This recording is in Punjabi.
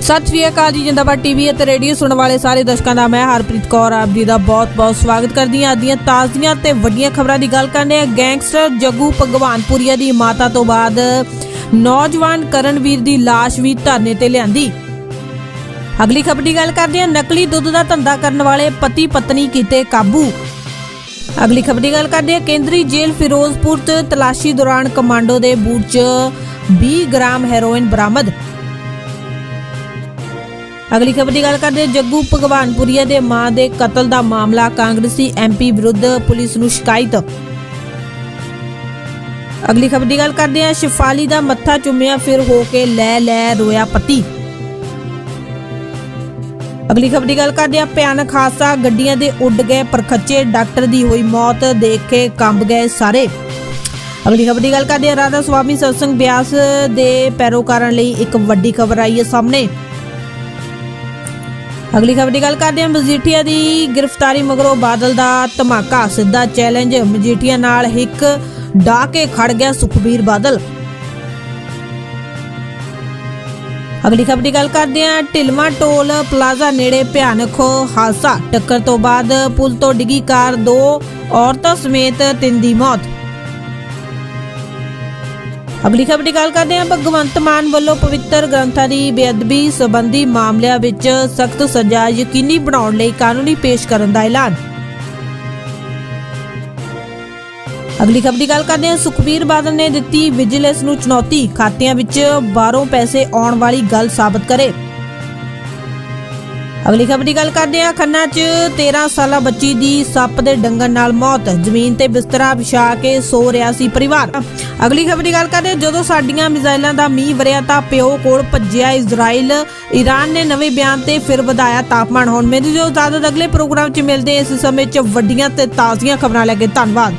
ਸਤਿ ਸ਼੍ਰੀ ਅਕਾਲ ਜੀ, ਜਿੰਦਾਬਾਦ ਟੀਵੀ ਅਤੇ ਰੇਡੀਓ ਸੁਣਨ ਵਾਲੇ ਸਾਰੇ ਦਰਸ਼ਕਾਂ ਦਾ ਮੈਂ ਹਰਪ੍ਰੀਤ ਕੌਰ, ਆਪ ਜੀ ਦਾ ਬਹੁਤ-ਬਹੁਤ ਸਵਾਗਤ ਕਰਦੀ ਹਾਂ। ਅੱਜ ਤਾਜ਼ੀਆਂ ਤੇ ਵੱਡੀਆਂ ਖਬਰਾਂ ਦੀ ਗੱਲ ਕਰਨੇ ਆ ਗੈਂਗਸਟਰ ਜੱਗੂ ਭਗਵਾਨਪੁਰੀਆ ਦੀ ਮਾਤਾ ਤੋਂ ਬਾਅਦ ਨੌਜਵਾਨ ਕਰਨਵੀਰ ਦੀ ਲਾਸ਼ ਵੀ ਧਰਨੇ ਤੇ ਲਿਆਂਦੀ। ਅਗਲੀ ਖਬਰ ਦੀ ਗੱਲ ਕਰਦੇ ਹਾਂ। ਨਕਲੀ ਦੁੱਧ ਦਾ ਧੰਦਾ ਕਰਨ ਵਾਲੇ ਪਤੀ ਪਤਨੀ ਕੀਤੇ ਕਾਬੂ। ਅਗਲੀ ਖਬਰ ਦੀ ਗੱਲ ਕਰਦੇ ਹਾਂ। ਕੇਂਦਰੀ ਜੇਲ੍ਹ ਫਿਰੋਜ਼ਪੁਰ 'ਚ ਤਲਾਸ਼ੀ ਦੌਰਾਨ ਕਮਾਂਡੋ ਦੇ ਬੂਟ 'ਚ 20 ਗ੍ਰਾਮ ਹੈਰੋਇਨ ਬਰਾਮਦ। ਅਗਲੀ ਖਬਰ ਦੀ ਗੱਲ ਕਰਦੇ ਹਾਂ, ਜੱਗੂ ਭਗਵਾਨਪੁਰੀਆ ਦੇ ਮਾਂ ਦੇ ਕਤਲ ਦਾ ਮਾਮਲਾ ਕਾਂਗਰਸੀ ਐਮਪੀ ਵਿਰੁੱਧ ਪੁਲਿਸ ਨੂੰ ਸ਼ਿਕਾਇਤ। ਅਗਲੀ ਖਬਰ ਦੀ ਗੱਲ ਕਰਦੇ ਹਾਂ। ਸ਼ਿਫਾਲੀ ਦਾ ਮੱਥਾ ਚੁੰਮਿਆ ਫਿਰ ਹੋ ਕੇ ਲੈ ਲੈ ਰੋਇਆ ਪਤੀ। ਅਗਲੀ ਖਬਰ ਦੀ ਗੱਲ ਕਰਦੇ ਹਾਂ। ਭਿਆਨਕ ਹਾਦਸਾ ਗੱਡੀਆਂ ਦੇ ਉੱਡ ਗਏ ਪਰਖੱਚੇ ਡਾਕਟਰ ਦੀ ਹੋਈ ਮੌਤ ਦੇਖ ਕੇ ਕੰਬ ਗਏ ਸਾਰੇ। ਅਗਲੀ ਖਬਰ ਦੀ ਗੱਲ ਕਰਦੇ ਹਾਂ। ਰਾਧਾ ਸੁਆਮੀ ਸਤਸੰਗ ਬਿਆਸ ਦੇ ਪੈਰੋਕਾਰਾਂ ਲਈ ਇੱਕ ਵੱਡੀ ਖਬਰ ਆਈ ਹੈ ਸਾਹਮਣੇ। ਅਗਲੀ ਖਬਰ ਦੀ ਗੱਲ ਕਰਦੇ ਹਾਂ। ਮਜੀਠੀਆ ਦੀ ਗ੍ਰਿਫਤਾਰੀ ਮਗਰੋਂ ਬਾਦਲ ਦਾ ਧਮਾਕਾ, ਸਿੱਧਾ ਚੈਲੰਜ। ਮਜੀਠੀਆ ਨਾਲ ਇੱਕ ਡਾ ਕੇ ਖੜ ਗਿਆ ਸੁਖਬੀਰ ਬਾਦਲ। ਅਗਲੀ ਖਬਰ ਦੀ ਗੱਲ ਕਰਦੇ ਹਾਂ। ਢਿਲਮਾ ਟੋਲ ਪਲਾਜ਼ਾ ਨੇੜੇ ਭਿਆਨਕ ਹਾਦਸਾ। ਟੱਕਰ ਤੋਂ ਬਾਅਦ ਪੁਲ ਤੋਂ ਡਿੱਗੀ ਕਾਰ, ਦੋ ਔਰਤਾਂ ਸਮੇਤ ਤਿੰਨ ਦੀ ਮੌਤ। ਅਗਲੀ ਖਬਰ ਦੀ ਗੱਲ ਕਰਦੇ ਹਾਂ। ਭਗਵੰਤ ਮਾਨ ਵੱਲੋਂ ਪਵਿੱਤਰ ਗ੍ਰੰਥਾਂ ਦੀ ਬੇਅਦਬੀ ਸੰਬੰਧੀ ਮਾਮਲਿਆਂ ਵਿੱਚ ਸਖਤ ਸਜ਼ਾ ਯਕੀਨੀ ਬਣਾਉਣ ਲਈ ਕਾਨੂੰਨੀ ਪੇਸ਼ ਕਰਨ ਦਾ ਐਲਾਨ। ਅਗਲੀ ਖਬਰ ਦੀ ਗੱਲ ਕਰਦੇ ਹਾਂ। ਸੁਖਬੀਰ ਬਾਦਲ ਨੇ ਦਿੱਤੀ ਵਿਜੀਲੈਂਸ ਨੂੰ ਚੁਣੌਤੀ, ਖਾਤਿਆਂ ਵਿੱਚ ਬਾਹਰੋਂ ਪੈਸੇ ਆਉਣ ਵਾਲੀ ਗੱਲ ਸਾਬਤ ਕਰੇ। ਅਗਲੀ ਖਬਰ ਦੀ ਗੱਲ ਕਰਦੇ ਹਾਂ। ਖੰਨਾ 'ਚ 13 ਸਾਲਾ ਬੱਚੀ ਦੀ ਸੱਪ ਦੇ ਡੰਗਣ ਨਾਲ ਮੌਤ। ਜ਼ਮੀਨ ਤੇ ਬਿਸਤਰਾ ਵਿਛਾ ਕੇ ਸੋ ਰਿਹਾ ਸੀ ਪਰਿਵਾਰ। ਅਗਲੀ ਖਬਰ ਦੀ ਗੱਲ ਕਰਦੇ ਜਦੋਂ ਸਾਡੀਆਂ ਮਿਜ਼ਾਈਲਾਂ ਦਾ ਮੀਂਹ ਵਰਿਆ ਤਾਂ ਪਿਓ ਕੋਲ ਭੱਜਿਆ ਇਜ਼ਰਾਈਲ। ਈਰਾਨ ਨੇ ਨਵੇਂ ਬਿਆਨ ਤੇ ਫਿਰ ਵਧਾਇਆ ਤਾਪਮਾਨ। ਹੁਣ ਮੇਰੀ ਜੋ ਇਜਾਜ਼ਤ, ਅਗਲੇ ਪ੍ਰੋਗਰਾਮ 'ਚ ਮਿਲਦੇ ਇਸ ਸਮੇਂ 'ਚ ਵੱਡੀਆਂ ਤੇ ਤਾਜ਼ੀਆਂ ਖਬਰਾਂ ਲੈ ਕੇ ਧੰਨਵਾਦ।